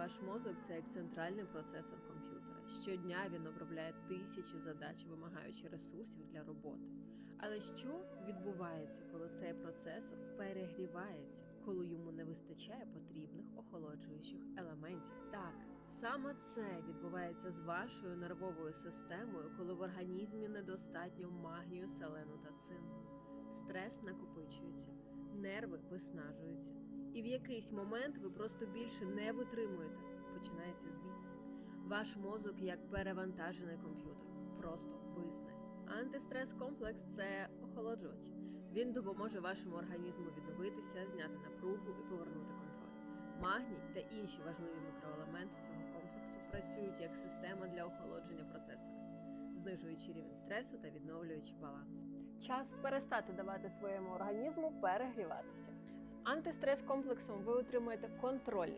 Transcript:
Ваш мозок це як центральний процесор комп'ютера. Щодня він обробляє тисячі задач, вимагаючи ресурсів для роботи. Але що відбувається, коли цей процесор перегрівається, коли йому не вистачає потрібних охолоджуючих елементів? Так, саме це відбувається з вашою нервовою системою, коли в організмі недостатньо магнію, селену та цинку. Стрес накопичується, нерви виснажуються, і в якийсь момент ви просто більше не витримуєте. Починається збій. Ваш мозок як перевантажений комп'ютер, просто висне. Антистрес комплекс це охолоджувач. Він допоможе вашому організму відновитися, зняти напругу і повернути контроль. Магній та інші важливі мікроелементи цього комплексу працюють як система для охолодження процесора, знижуючи рівень стресу та відновлюючи баланс. Час перестати давати своєму організму перегріватися. Антистрес комплексом ви отримуєте контроль